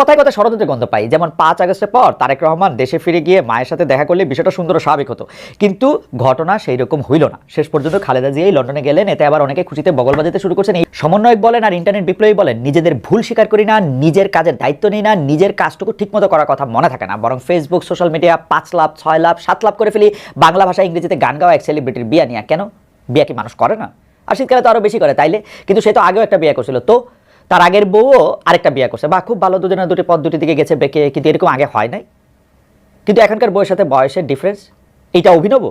কথায় কথায় ষড়যন্ত্রের গন্ধ পাই। যেমন পাঁচ আগস্টের পর তারেক রহমান দেশে ফিরে গিয়ে মায়ের সাথে দেখা করলে বিষয়টা সুন্দর স্বাভাবিক হতো। কিন্তু ঘটনা সেই রকম হইল না। শেষ পর্যন্ত খালেদা জিয়াই লন্ডনে গেলেন, এতে আবার অনেকে খুশিতে বগল বাজাতে শুরু করছেন। এই সমন্বয়ক বলেন আর ইন্টারনেট বিপ্লবী বলেন, নিজেদের ভুল স্বীকার করি না, নিজের কাজের দায়িত্ব নেই না, নিজের কাজটুকু ঠিকমতো করার কথা মনে থাকে না। বরং ফেসবুক সোশ্যাল মিডিয়া পাঁচ লাভ, ছয় লাভ, সাত লাভ করে ফেলি, বাংলা ভাষা ইংরেজিতে গান গাওয়া এক সেলিব্রিটির বিয়া নিয়ে। কেন? বিয়া কি মানুষ করে না? আর শীতকালে তো আরও বেশি করে, তাইলে? কিন্তু সে তো আগেও একটা বিয়ে করছিল। তো তার আগের বউও আরেকটা বিয়ে করছে। বা খুব ভালো দুজনের দুটি পথ দুটি দিকে গেছে, বেঁকে কিন্তু এরকম আগে হয় নাই। কিন্তু এখনকার বইয়ের সাথে বয়সের ডিফারেন্স এটা অভিনব।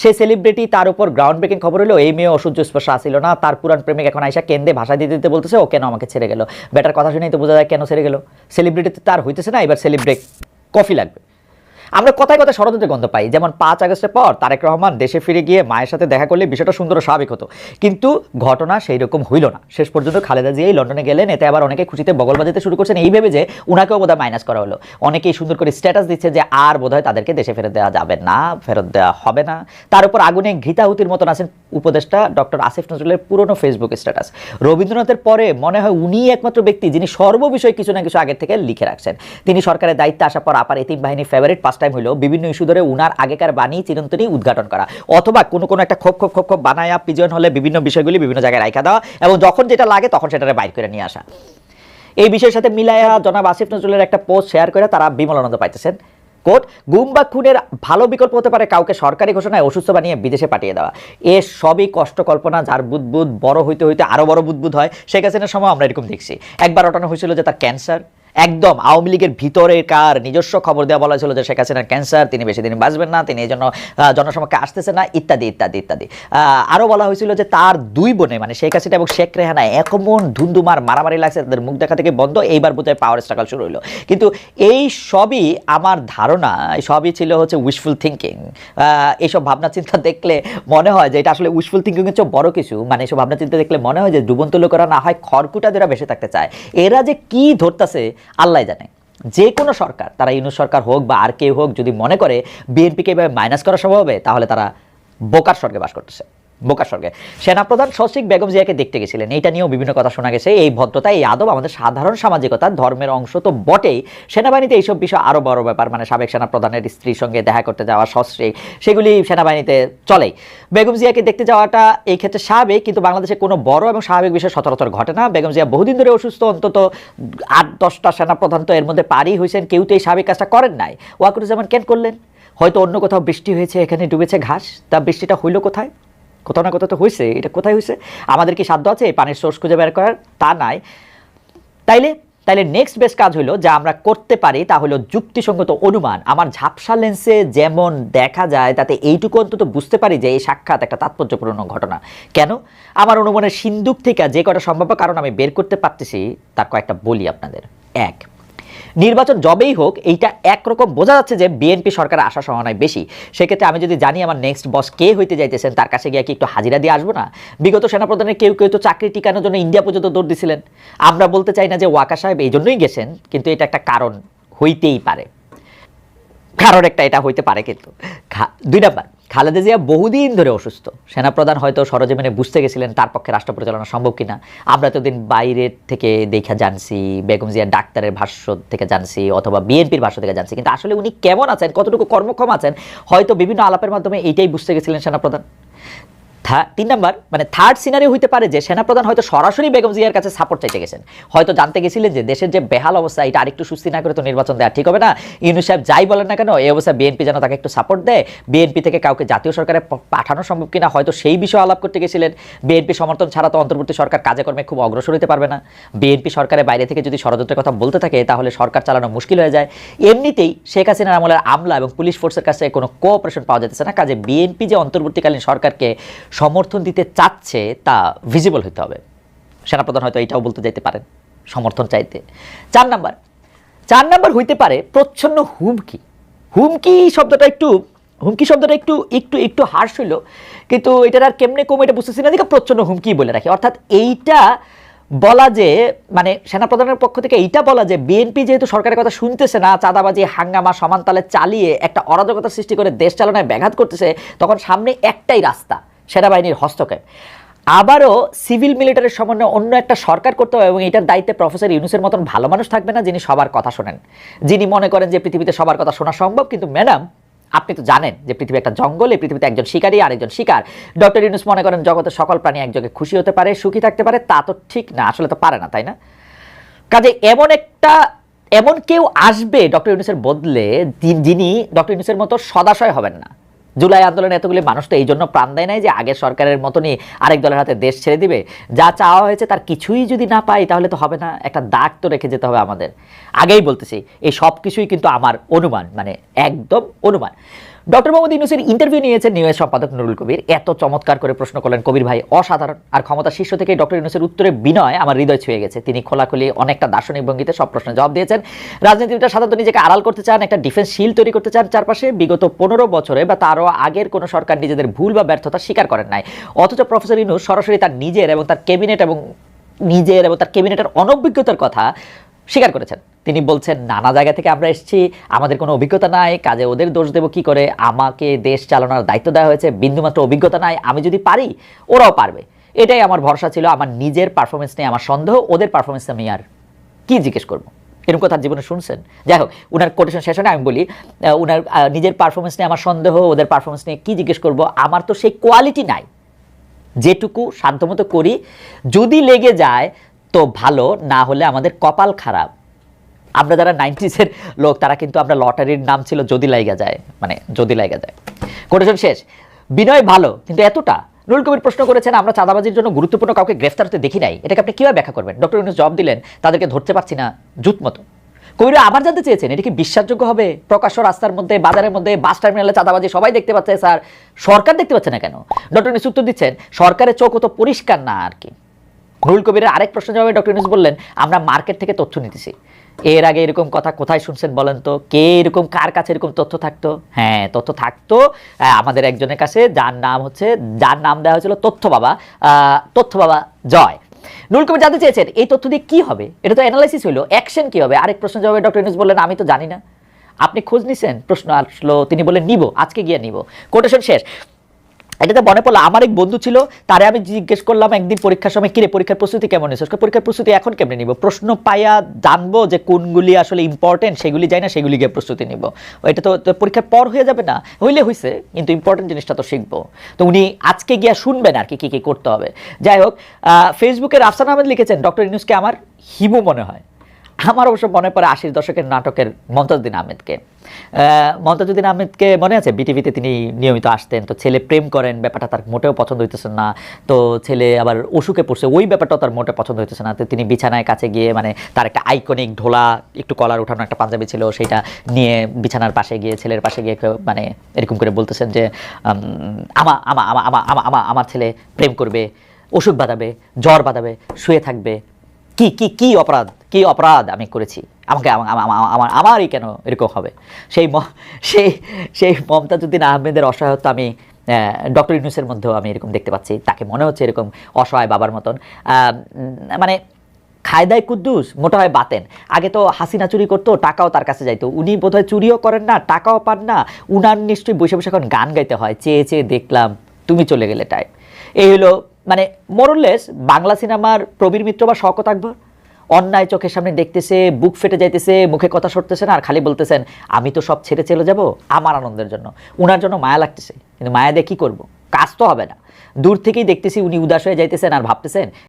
সে সেলিব্রিটি তার উপর গ্রাউন্ড ব্রেকিং খবর হলো, এই মেয়ে অসহ্য স্পর্শ আসিল না, তার পুরান প্রেমিক এখন আইসা কেন্দ্রে ভাষা দিতে দিতে বলতেছে, ও কেন আমাকে ছেড়ে গেল? বেটার কথা শুনেই তো বোঝা যায় কেন ছেড়ে গেল। সেলিব্রিটি তার হইতেছে না, এবার সেলিব্রেট কফি লাগবে। আমরা কথায় কথায় ষড়যন্ত্রের গন্ধ পাই। যেমন পাঁচ আগস্টের পর তারেক রহমান দেশে ফিরে গিয়ে মায়ের সাথে দেখা করলে বিষয়টা সুন্দর স্বাভাবিক হতো। কিন্তু ঘটনা সেই রকম হইল না। শেষ পর্যন্ত খালেদা জিয়াই লন্ডনে গেলেন, এতে আবার অনেকে খুশিতে বগল বাজাতে শুরু করছেন। এই ভেবে যে উনাকেও বোধহয় মাইনাস করা হলো। অনেকেই সুন্দর করে স্ট্যাটাস দিচ্ছে যে আর বোধহয় তাদেরকে দেশে ফেরত দেওয়া যাবে না, ফেরত দেওয়া হবে না। তার উপর আগুনে ঘৃতাহুতির মতন আছেন উপদেষ্টা ডক্টর আসিফ নজরুলের পুরনো ফেসবুক স্ট্যাটাস রবীন্দ্রনাথের পরে মনে হয় উনি একমাত্র ব্যক্তি যিনি সর্ববিষয়ে কিছু না কিছু আগের থেকে লিখে রাখছেন। তিনি সরকারের দায়িত্বে আসার পর আপার এতিম বাহিনী ফেভারিট পাস টাইম হলো বিভিন্ন ইস্যু ধরে উনার আগেকার বাণী চিরন্তনই উদ্ঘাটন করা। অথবা কোনো কোনো একটা খোপ খোপ খোপ খোপ বানায়া পিজন হলে বিভিন্ন বিষয়গুলি বিভিন্ন জায়গায় রাখা দেওয়া এবং যখন যেটা লাগে তখন সেটারে বাইর করে নিয়ে আসা। এই বিষয়ের সাথে মিলাইয়া জনাব আসিফ নজরুলের একটা পোস্ট শেয়ার করে তারা বিমলানন্দ পাইতেছেন। কোট গুম বা খুনের ভালো বিকল্প হতে পারে কাউকে সরকারি ঘোষণায় অসুস্থ বানিয়ে বিদেশে পাঠিয়ে দেওয়া। এ সবই কষ্ট কল্পনা যার বুদবুদ, বড় হইতে হইতে আরও বড় বুদবুদ হয়। শেখ হাসিনার সময় আমরা এরকম দেখছি। একবার ওঠানো হয়েছিল যে তার ক্যান্সার একদম আওয়ামী লীগের ভিতরে কার নিজস্ব খবর দেওয়া বলা ছিল যে শেখ হাসিনার ক্যান্সার তিনি বেশি দিন বাঁচবেন না তিনি এই জন্য জনসমক্ষে আসতেছে না ইত্যাদি ইত্যাদি ইত্যাদি। আহ, আরও বলা হয়েছিল যে তার দুই বোনে মানে শেখ হাসিনা এবং শেখ রেহানা এমন ধুন্দুমার মারামারি লাগছে তাদের মুখ দেখা থেকে বন্ধ এইবার বোধহয় পাওয়ার স্ট্রাগল শুরু হলো কিন্তু এই সবই আমার ধারণা সবই ছিল হচ্ছে উইশফুল থিঙ্কিং এইসব ভাবনা চিন্তা দেখলে মনে হয় যে এটা আসলে উইশফুল থিঙ্কিং এর চেয়ে বড় কিছু। মানে এইসব ভাবনা চিন্তা দেখলে মনে হয় যে ডুবন্ত লোকেরা না হয় খড়কুটা যারা বেঁচে থাকতে চায়। এরা যে কি ধরতেছে আল্লাহ জানে। যে কোনো সরকার, তারা ইউনুস সরকার হোক বা আর কেউ হোক যদি মনে করে, বিএনপিকে এভাবে মাইনাস করা সম্ভব হবে, তাহলে তারা বোকার স্বর্গে বাস করতেছে। বোকার স্বর্গে। সেনাপ্রধান শশিক বেগম জিয়াকে দেখতে গেছিলেন। এইটা নিয়েও বিভিন্ন কথা শোনা গেছে। এই ভদ্রতা এই আদব আমাদের সাধারণ সামাজিকতা, ধর্মের অংশ তো বটেই। সেনাবাহিনীতে এইসব বিষয় আরও বড় ব্যাপার মানে সাবেক সেনাপ্রধানের স্ত্রীর সঙ্গে দেখা করতে যাওয়া সস্ত্রী সেগুলি সেনাবাহিনীতে চলেই। বেগম জিয়াকে দেখতে যাওয়াটা এই ক্ষেত্রে স্বাভাবিক, কিন্তু বাংলাদেশে কোনো বড় এবং স্বাভাবিক বিষয় সচরাচর ঘটে না। বেগম জিয়া বহুদিন ধরে অসুস্থ, অন্তত আট, দশটা সেনাপ্রধান তো এর মধ্যে পারই হয়েছেন। কেউ তো এই স্বাভাবিক কাজটা করেন নাই। ওয়াকুরুজ্জামান কেন করলেন? হয়তো অন্য কোথাও বৃষ্টি হয়েছে, এখানে ডুবেছে ঘাস। তা বৃষ্টিটা হইল কোথায়? কোথাও না কোথাও তো হয়েছে এটা কোথায় হয়েছে আমাদের কি সাধ্য আছে এই পানির সোর্স খুঁজে বের করার? তা নাই। তাইলে তাইলে নেক্সট বেস্ট কাজ হলো যা আমরা করতে পারি তা হলো যুক্তিসঙ্গত অনুমান। আমার ঝাপসা লেন্সে যেমন দেখা যায়, তাতে এইটুকু অন্তত বুঝতে পারি যে এই সাক্ষাৎ একটা তাৎপর্যপূর্ণ ঘটনা। কেন? আমার অনুমানের সিন্দুক থেকে যে কটা সম্ভাব্য কারণ আমি বের করতে পারতেছি, তার কয়েকটা বলি আপনাদের। এক নির্বাচন যবেই হোক, এইটা একরকম বোঝা যাচ্ছে যে বিএনপি সরকার আশা সম্ভাবনায় বেশি। সেক্ষেত্রে আমি যদি জানি আমার নেক্সট বস কে হইতে যাইতেছেন, তার কাছে গিয়ে কি একটু হাজিরা দিয়ে আসব না? বিগত সেনাপ্রধানের কেউ কেউ তো চাকরি টিকানোর জন্য ইন্ডিয়া পর্যন্ত দৌড় দিছিলেন। আমরা বলতে চাই না যে ওয়াকা সাহেব এই জন্যই গেছেন, কিন্তু এটা একটা কারণ হইতেই পারে। কারণ একটা এটা হইতে পারে কিন্তু। দুই নাম্বার খালেদা জিয়া বহুদিন ধরে অসুস্থ। সেনাপ্রধান হয়তো সরজমিনে বুঝতে গেছিলেন তার পক্ষে রাষ্ট্র পরিচালনা সম্ভব কিনা। আমরা তো দিন বাইরের থেকে দেখা জানছি, বেগম জিয়া ডাক্তারের ভাষ্য থেকে জানছি অথবা বিএনপির ভাষ্য থেকে জানছি, কিন্তু আসলে উনি কেমন আছেন, কতটুকু কর্মক্ষম আছেন, হয়তো বিভিন্ন আলাপের মাধ্যমে এইটাই বুঝতে গেছিলেন সেনাপ্রধান। তিন নাম্বার মানে থার্ড সিনারি হইতে পারে যে সেনাপ্রধান হয়তো সরাসরি বেগম জিয়ার কাছে সাপোর্ট চাইতে গেছেন। হয়তো জানতে গেছিলেন যে দেশের যে বেহাল অবস্থা, এটা আরেকটু সুস্থি না করে তো নির্বাচন দেওয়া ঠিক হবে না। ইউনুস সাহেব যাই বলেন না কেন, এই অবস্থায় বিএনপি যেন তাকে একটু সাপোর্ট দেয়। বিএনপি থেকে কাউকে জাতীয় সরকারে পাঠানো সম্ভব কিনা, হয়তো সেই বিষয়ে আলাপ করতে গেছিলেন। বিএনপি সমর্থন ছাড়া তো অন্তর্বর্তী সরকার কাজে কর্মে খুব অগ্রসর হতে পারবে না। বিএনপি সরকারের বাইরে থেকে যদি ষড়যন্ত্রের কথা বলতে থাকে, তাহলে সরকার চালানো মুশকিল হয়ে যায়। এমনিতেই শেখ হাসিনার আমলের আমলা এবং পুলিশ ফোর্সের কাছে কোনো কোঅপারেশন পাওয়া যেতেছে না। কাজে বিএনপি যে অন্তর্বর্তীকালীন সরকারকে সমর্থন দিতে চাচ্ছে তা ভিজিবল হতে হবে। সেনাপ্রধান হয়তো এটাও বলতে যাইতে পারেন, সমর্থন চাইতে। চার নাম্বার চার নাম্বার হইতে পারে প্রচ্ছন্ন হুমকি। হুমকি শব্দটা একটু, হুমকি শব্দটা একটু একটু একটু হার্শ হইল, কিন্তু এটার আর কেমনে কম এটা বুঝতেছি না দিকে প্রচ্ছন্ন হুমকি বলে রাখি। অর্থাৎ এইটা বলা যে মানে সেনাপ্রধানের পক্ষ থেকে এইটা বলা যে বিএনপি যেহেতু সরকারের কথা শুনতেছে না, চাঁদাবাজি, হাঙ্গামা সমান তালে চালিয়ে একটা অরাজকতা সৃষ্টি করে দেশ চালনায় ব্যাঘাত করতেছে, তখন সামনে একটাই রাস্তা। সেনাবাহিনীর হস্তক্ষেপ। আবারও সিভিল মিলিটারির সমন্বয়ে অন্য একটা সরকার করতে হবে এবং এটার দায়িত্বে প্রফেসর ইউনুসের মতন ভালো মানুষ থাকবে না, যিনি সবার কথা শোনেন। যিনি মনে করেন যে পৃথিবীতে সবার কথা শোনা সম্ভব, কিন্তু ম্যাডাম, আপনি তো জানেন যে পৃথিবী একটা জঙ্গল, এই পৃথিবীতে একজন শিকারী আরেকজন শিকার। ডক্টর ইউনুস মনে করেন জগতের সকল প্রাণী একযোগে খুশি হতে পারে, সুখী থাকতে পারে, তা তো ঠিক না, আসলে তো পারে না, তাই না? কাজে এমন একটা, এমন কেউ আসবে ডক্টর ইউনুসের বদলে যিনি ডক্টর ইউনুসের মতো সদাশয় হবেন না। জুলাই আন্দোলনে এতগুলি মানুষ তো এই জন্য প্রাণ দেয় নাই যে আগের সরকারের মতনই আরেক দলের হাতে দেশ ছেড়ে দিবে। যা চাওয়া হয়েছে তার কিছুই যদি না পাই তাহলে তো হবে না। একটা দাগ তো রেখে যেতে হবে আমাদের। আগেই বলতেছি, এই সব কিছুই কিন্তু আমার অনুমান মানে একদম অনুমান। ডক্টর মোহাম্মদ ইউনুসের ইন্টারভিউ নিয়েছেন নিউজ সম্পাদক নুরুল কবির। এত চমৎকার করে প্রশ্ন করলেন কবির ভাই। অসাধারণ। আর ক্ষমতা শীর্ষ থেকে ডক্টর ইউনুসের উত্তরে বিনয় আমার হৃদয় ছুঁয়ে গেছে। তিনি খোলাখুলি অনেকটা দার্শনিক ভঙ্গিতে সব প্রশ্নের জবাব দিয়েছেন। রাজনীতিটা সাধারণত নিজেকে আড়াল করতে চান, একটা ডিফেন্স শিল তৈরি করতে চান চারপাশে। বিগত পনেরো বছরে বা তারও আগের কোনো সরকার নিজেদের ভুল বা ব্যর্থতা স্বীকার করেন নাই। অথচ প্রফেসর ইউনুস সরাসরি তার নিজের এবং তার ক্যাবিনেট এবং নিজের এবং তার ক্যাবিনেটের অনভিজ্ঞতার কথা স্বীকার করেছেন। তিনি বলছেন নানা জায়গা থেকে আমরা এসেছি আমাদের কোনো অভিজ্ঞতা নাই কাজে ওদের দোষ দেবো কি করে? আমাকে দেশ চালানোর দায়িত্ব দেওয়া হয়েছে বিন্দুমাত্র অভিজ্ঞতা নাই আমি যদি পারি ওরাও পারবে। এটাই আমার ভরসা ছিল আমার নিজের পারফরমেন্স নিয়ে আমার সন্দেহ ওদের পারফরমেন্স আমি আর কি জিজ্ঞেস করব? এরকম কথা জীবনে শুনছেন? যাই হোক উনার কোটেশন শেষ আমি বলি আহ, নিজের পারফরমেন্স নিয়ে আমার সন্দেহ ওদের পারফরমেন্স নিয়ে কি জিজ্ঞেস করব আমার তো সেই কোয়ালিটি নাই। যেটুকু সাধ্যমতো করি যদি লেগে যায় তো ভালো না হলে আমাদের কপাল খারাপ। আমরা যারা নাইনটিসের লোক, তারা কিন্তু আমরা লটারির নাম ছিল যদি লাইগা যায় মানে যদি লাইগা যায়। কোটেশন শেষ। বিনয় ভালো, কিন্তু এতটা? নুরুল কবির প্রশ্ন করেছেন, আমরা চাঁদাবাজির জন্য গুরুত্বপূর্ণ কাউকে গ্রেফতার হতে দেখি নাই। এটাকে আপনি কীভাবে ব্যাখ্যা করবেন? ডক্টর ইউনুস জবাব দিলেন, তাদেরকে ধরতে পারছি না, জুত মতো। কবির আবার জানতে চেয়েছেন, এটা কি বিশ্বাসযোগ্য হবে? প্রকাশ্য রাস্তার মধ্যে, বাজারের মধ্যে, বাস টার্মিনালে চাঁদাবাজি সবাই দেখতে পাচ্ছে, স্যার। সরকার দেখতে পাচ্ছে না কেন? ডক্টর ইউনুস উত্তর দিচ্ছেন, সরকারের চোখ তো পরিষ্কার না আর কি। নুরুল কবিরের আরেক প্রশ্ন জবাবে ডক্টর ইউনুস বললেন, আমরা মার্কেট থেকে তথ্য নিতেছি। এর আগে এরকম কথা কোথায় শুনছেন বলেন তো? কে এরকম, কার কাছে এরকম তথ্য থাকতো? হ্যাঁ তথ্য থাকতো আমাদের একজনের কাছে, যার নাম হচ্ছে, যার নাম দেওয়া হয়েছিল তথ্য বাবা তথ্য বাবা জয়। নুরুল কবির জানতে চেয়েছেন, এই তথ্য দিয়ে কি হবে? এটা তো অ্যানালাইসিস হলো অ্যাকশন কি হবে? আরেক প্রশ্ন জবাবে ডক্টর ইউনুস বললেন, আমি তো জানি না। আপনি খোঁজ নিছেন? প্রশ্ন আসলো, তিনি বললেন, নিব, আজকে গিয়ে নিব। কোটেশন শেষ। এটাতে মনে পড়ল আমার এক বন্ধু ছিল তারে আমি জিজ্ঞেস করলাম একদিন পরীক্ষার সময় কিরে পরীক্ষার প্রস্তুতি কেমন নিয়েছিস পরীক্ষার প্রস্তুতি এখন কেমনে নিব? প্রশ্ন পাইয়া জানব যে কোনগুলি আসলে ইম্পর্টেন্ট সেগুলি যাই না সেগুলি গিয়ে প্রস্তুতি নিব। এটা তো পরীক্ষার পর হয়ে যাবে না? হইলে হয়েছে কিন্তু ইম্পর্টেন্ট জিনিসটা তো শিখব। তো উনি আজকে গিয়া শুনবেন আর কি কী কী করতে হবে। যাই হোক আহ, ফেসবুকের আফসান আহমেদ লিখেছেন ডক্টর ইউনুসকে আমার হিমু মনে হয়। আমার অবশ্য মনে পড়ে আশির দশকের নাটকের মমতাজুদ্দিন আহমেদকে। আহ, মমতাজুদ্দিন আহমেদকে মনে আছে? বিটিভিতে তিনি নিয়মিত আসতেন তো ছেলে প্রেম করেন ব্যাপারটা তার মোটেও পছন্দ হইতেছে না। তো ছেলে আবার অসুখে পড়ছে ওই ব্যাপারটাও তার মোটে পছন্দ হইতেছে না। তো তিনি বিছানায় কাছে গিয়ে মানে তার একটা আইকনিক ঢোলা একটু কলার উঠানো একটা পাঞ্জাবি ছিল সেটা নিয়ে বিছানার পাশে গিয়ে ছেলের পাশে গিয়ে মানে এরকম করে বলতেছেন যে আমা আমা আমা আমা আমা আমার ছেলে প্রেম করবে অসুখ বাঁধাবে জ্বর বাঁধাবে শুয়ে থাকবে কি কি কি অপরাধ কি অপরাধ আমি করেছি? আমাকে, আমা- আমা- আমা- আমার আমারই কেন এরকম হবে? সেই সেই সেই মমতাজুদ্দিন আহমেদের অসহায়ত্ব আমি ডক্টর ইউনুসের মধ্যেও আমি এরকম দেখতে পাচ্ছি। তাকে মনে হচ্ছে এরকম অসহায় বাবার মতন। মানে খায়দায় কুদ্দুস, মোটা হয় বাতেন। আগে তো হাসিনা চুরি করতো, টাকাও তার কাছে যাইতো। উনি বোধহয় চুরিও করেন না, টাকাও পান না। উনার নিশ্চয়ই বসে বসে এখন গান গাইতে হয়। চেয়ে চেয়ে দেখলাম, তুমি চলে গেলে টাইপ এই হলো মানে মোরলেস বাংলা সিনেমার প্রবীর মিত্র বা শওকত আকবর অন্যায় চোখের সামনে দেখতেছে, বুক ফেটে যাইতেছে, মুখে কথা সরতেছে না, আর খালি বলতেছেন, আমি তো সব ছেড়ে চলে যাব আমার আনন্দের জন্য। উনার জন্য মায়া লাগতেছে। কিন্তু মায়া দিয়ে কী করব? কাজ তো হবে না। দূর থেকেই দেখতেছি উনি উদাস হয়ে যাইতেছেন আর ভাবতেছেন